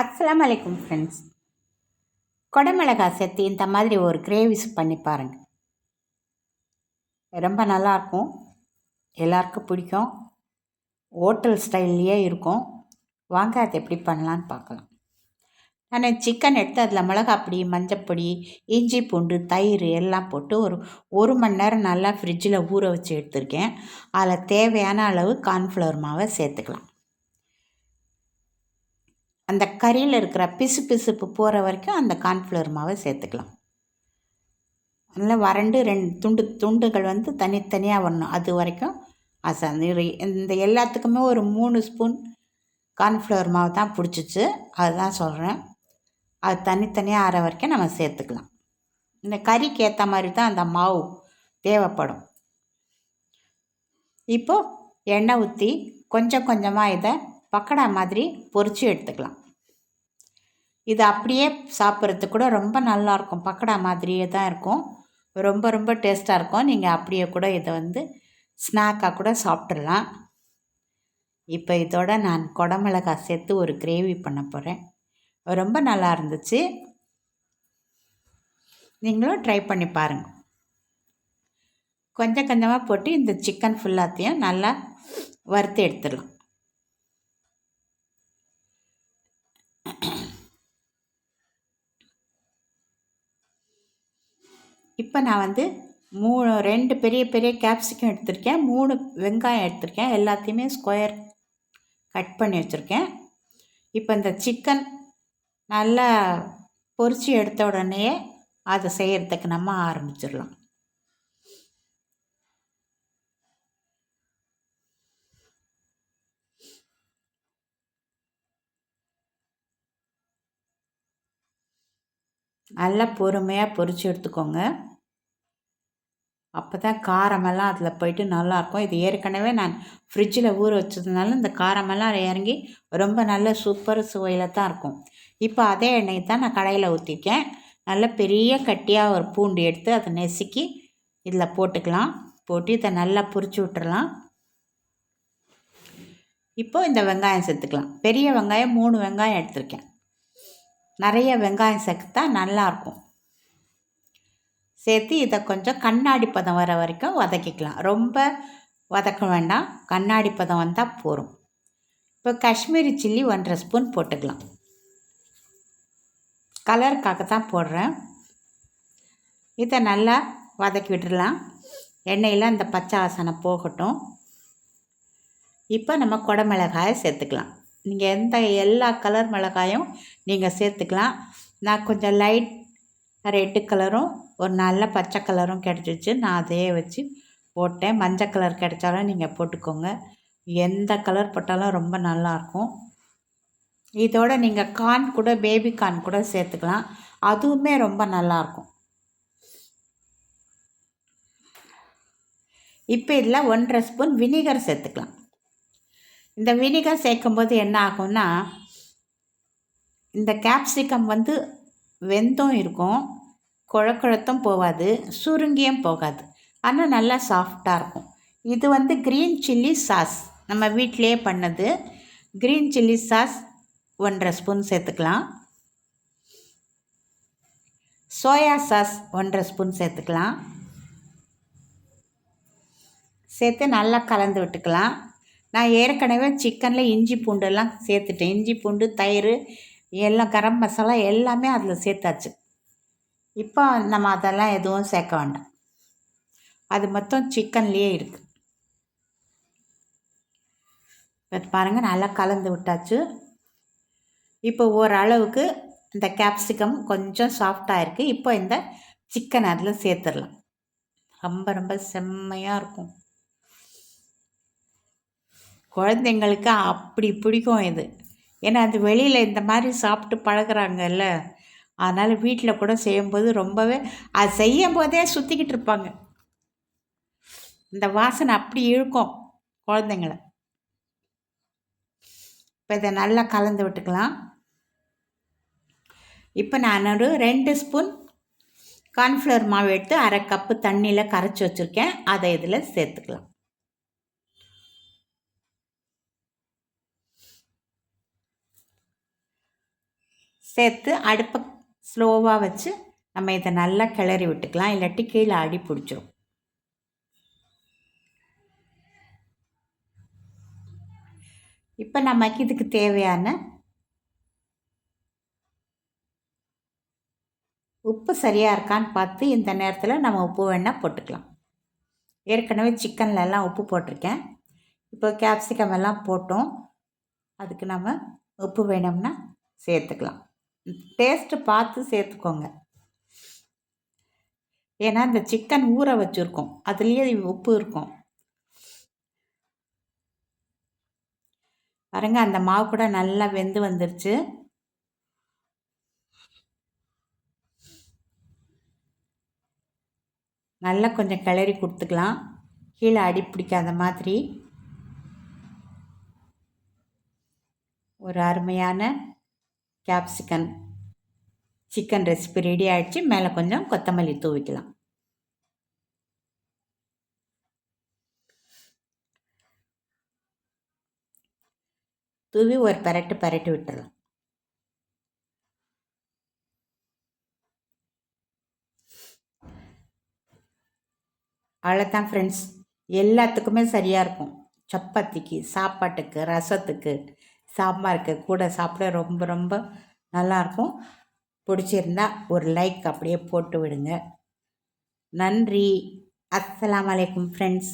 அஸ்லாம் வலைக்கும் ஃப்ரெண்ட்ஸ் கொடமிளகா சேர்த்து இந்த மாதிரி ஒரு கிரேவிஸ் பண்ணி பாருங்கள் ரொம்ப நல்லாயிருக்கும் எல்லாருக்கும் பிடிக்கும். ஹோட்டல் ஸ்டைல்லையே இருக்கும். வாங்க அதை எப்படி பண்ணலான்னு பார்க்கலாம். நான் சிக்கன் எடுத்து அதில் மிளகாப்பொடி மஞ்சப்பொடி இஞ்சி பூண்டு தயிர் எல்லாம் போட்டு ஒரு ஒரு மணி நேரம் நல்லா ஃப்ரிட்ஜில் ஊற வச்சு எடுத்திருக்கேன். அதில் தேவையான அளவு கார்ன்ஃப்ளவர் மாவை சேர்த்துக்கலாம். அந்த கறியில் இருக்கிற பிசு பிசுப்பு போகிற வரைக்கும் அந்த கார்ன்ஃப்ளவர் மாவை சேர்த்துக்கலாம். நல்லா வறண்டு ரெண்டு துண்டு துண்டுகள் வந்து தனித்தனியாக வரணும். அது வரைக்கும் அசை இந்த எல்லாத்துக்குமே ஒரு மூணு ஸ்பூன் கார்ன்ஃப்ளவர் மாவு தான் பிடிச்சிச்சு. அதுதான் சொல்கிறேன் அது தனித்தனியாக ஆற வரைக்கும் நம்ம சேர்த்துக்கலாம். இந்த கறிக்கு ஏற்ற மாதிரி தான் அந்த மாவு தேவைப்படும். இப்போது எண்ணெய் ஊற்றி கொஞ்சம் கொஞ்சமாக இதை பக்கடா மாதிரி பொறிச்சு எடுத்துக்கலாம். இது அப்படியே சாப்பிட்றதுக்கு கூட ரொம்ப நல்லாயிருக்கும். பக்கடா மாதிரியே தான் இருக்கும். ரொம்ப ரொம்ப டேஸ்ட்டாக இருக்கும். நீங்கள் அப்படியே கூட இதை வந்து ஸ்நாக்காக கூட சாப்பிட்றலாம் இப்போ இதோட நான் குடமிளகாய் சேர்த்து ஒரு கிரேவி பண்ண போகிறேன் ரொம்ப நல்லா இருந்துச்சு. நீங்களும் ட்ரை பண்ணி பாருங்கள் கொஞ்சம் கொஞ்சமாக போட்டு இந்த சிக்கன் ஃபுல்லாத்தையும் நல்லா வறுத்து எடுத்துடலாம். இப்போ நான் வந்து மூணு ரெண்டு பெரிய பெரிய கேப்சிகம் எடுத்திருக்கேன். மூணு வெங்காயம் எடுத்திருக்கேன். எல்லாத்தையுமே ஸ்கொயர் கட் பண்ணி வச்சுருக்கேன். இப்போ இந்த சிக்கன் நல்லா பொரித்து எடுத்த உடனே அதை செய்கிறதுக்கு நம்ம ஆரம்பிச்சிடலாம். நல்லா பொறுமையாக பொறிச்சு எடுத்துக்கோங்க. அப்போ தான் காரமெல்லாம் அதில் போயிட்டு நல்லாயிருக்கும் இது ஏற்கனவே நான் ஃப்ரிட்ஜில் ஊற வச்சதுனால இந்த காரமெல்லாம் இறங்கி ரொம்ப நல்ல சூப்பர் சுவையில் தான் இருக்கும். இப்போ அதே எண்ணெய் தான் நான் கடையில் ஊற்றிருக்கேன் நல்ல பெரிய கட்டியாக ஒரு பூண்டு எடுத்து அதை நெசுக்கி இதில் போட்டுக்கலாம். போட்டு இதை நல்லா பொரிச்சு விட்டுறலாம். இப்போது இந்த வெங்காயம் சேர்த்துக்கலாம். பெரிய வெங்காயம் மூணு வெங்காயம் எடுத்திருக்கேன். நிறைய வெங்காயம் சேர்த்தா நல்லாயிருக்கும். சேர்த்து இதை கொஞ்சம் கண்ணாடி பதம் வர வரைக்கும் வதக்கிக்கலாம். ரொம்ப வதக்க வேண்டாம். கண்ணாடி பதம் வந்தால் போகும் இப்போ காஷ்மீரி சில்லி ஒன்றரை ஸ்பூன் போட்டுக்கலாம். கலருக்காக தான் போடுறேன். இதை நல்லா வதக்கி விட்டுடலாம். எண்ணெயில் அந்த பச்சை வாசனை போகட்டும். இப்போ நம்ம குடமிளகாயை சேர்த்துக்கலாம். நீங்கள் எந்த எல்லா கலர் மிளகாயும் நீங்கள் சேர்த்துக்கலாம். நான் கொஞ்சம் லைட் ரெட்டு கலரும் ஒரு நல்ல பச்சை கலரும் கிடச்சிச்சு. நான் அதையே வச்சு போட்டேன். மஞ்சள் கலர் கிடைச்சாலும் நீங்கள் போட்டுக்கோங்க. எந்த கலர் போட்டாலும் ரொம்ப நல்லாயிருக்கும் இதோட நீங்கள் கார்ன் கூட பேபி கார்ன் கூட சேர்த்துக்கலாம். அதுவுமே ரொம்ப நல்லாயிருக்கும் இப்போ இதில் ஒன்றரை ஸ்பூன் வினிகர் சேர்த்துக்கலாம். இந்த வினிகர் சேர்க்கும்போது என்ன ஆகும்னா இந்த கேப்சிகம் வந்து வெந்தும் இருக்கும் குழக்குழத்தும் போகாது சுருங்கியும் போகாது. ஆனால் நல்லா சாஃப்டாக இருக்கும். இது வந்து க்ரீன் சில்லி சாஸ் நம்ம வீட்டிலே பண்ணது க்ரீன் சில்லி சாஸ் ஒன்றரை ஸ்பூன் சேர்த்துக்கலாம். சோயா சாஸ் ஒன்றரை ஸ்பூன் சேர்த்துக்கலாம். சேர்த்து நல்லா கலந்து விட்டுக்கலாம். நான் ஏற்கனவே சிக்கனில் இஞ்சி பூண்டெல்லாம் சேர்த்துட்டேன். இஞ்சி பூண்டு தயிர் எல்லாம் கரம் மசாலா எல்லாமே அதில் சேர்த்தாச்சு. இப்போ நம்ம அதெல்லாம் எதுவும் சேர்க்க வேண்டாம். அது மொத்தம் சிக்கன்லேயே இருக்குது இப்போ பாருங்கள் நல்லா கலந்து விட்டாச்சு. இப்போ ஓரளவுக்கு இந்த கேப்சிகம் கொஞ்சம் சாஃப்டாக இருக்குது இப்போ இந்த சிக்கன் அதில் சேர்த்துடலாம். ரொம்ப ரொம்ப செம்மையாக இருக்கும். குழந்தைங்களுக்கு அப்படி பிடிக்கும் இது. ஏன்னா அது வெளியில் இந்த மாதிரி சாப்பிட்டு பழகிறாங்கல்ல. அதனால் வீட்டில் கூட செய்யும்போது ரொம்பவே அது செய்யும் போதே சுற்றிக்கிட்டு இருப்பாங்க. இந்த வாசனை அப்படி இழுக்கும் குழந்தைங்கள. இப்போ இதை நல்லா கலந்து விட்டுக்கலாம். இப்போ நான் ஒரு ரெண்டு ஸ்பூன் கார்ன்ஃப்ளவர் மாவு எடுத்து அரை கப்பு தண்ணியில் கரைச்சி வச்சுருக்கேன். அதை இதில் சேர்த்துக்கலாம். சேர்த்து அடுப்பை ஸ்லோவாக வச்சு நம்ம இதை நல்லா கிளறி விட்டுக்கலாம். இல்லாட்டி கீழே அடி பிடிச்சிரும். இப்போ நமக்கு இதுக்கு தேவையான உப்பு சரியாக இருக்கான்னு பார்த்து இந்த நேரத்தில் நம்ம உப்பு வேணால் போட்டுக்கலாம். ஏற்கனவே சிக்கன்லலாம் உப்பு போட்டிருக்கேன். இப்போ கேப்சிகம் எல்லாம் போட்டோம். அதுக்கு நம்ம உப்பு வேணும்னா சேர்த்துக்கலாம். டேஸ்ட்டு பார்த்து சேர்த்துக்கோங்க. ஏன்னா இந்த சிக்கன் ஊற வச்சுருக்கோம். அதுலேயே உப்பு இருக்கும். பாருங்க அந்த மாவு கூட நல்லா வெந்து வந்துருச்சு. நல்லா கொஞ்சம் கிளறி கொடுத்துக்கலாம். கீழே அடி பிடிக்காத மாதிரி. ஒரு அருமையான கேப்சிகன் சிக்கன் ரெசிபி ரெடி ஆகிடுச்சு மேலே கொஞ்சம் கொத்தமல்லி தூவிக்கலாம் தூவி ஒரு பரட்டு பரட்டி விட்டுறலாம். அவ்வளோதான் ஃப்ரெண்ட்ஸ் எல்லாத்துக்குமே சரியாக இருக்கும். சப்பாத்திக்கு சாப்பாட்டுக்கு ரசத்துக்கு சாம்பாருக்கு கூட சாப்பிட ரொம்ப ரொம்ப நல்லாயிருக்கும் பிடிச்சிருந்தா ஒரு லைக் அப்படியே போட்டு விடுங்க. நன்றி. அஸ்லாம் அலைக்கும் ஃப்ரெண்ட்ஸ்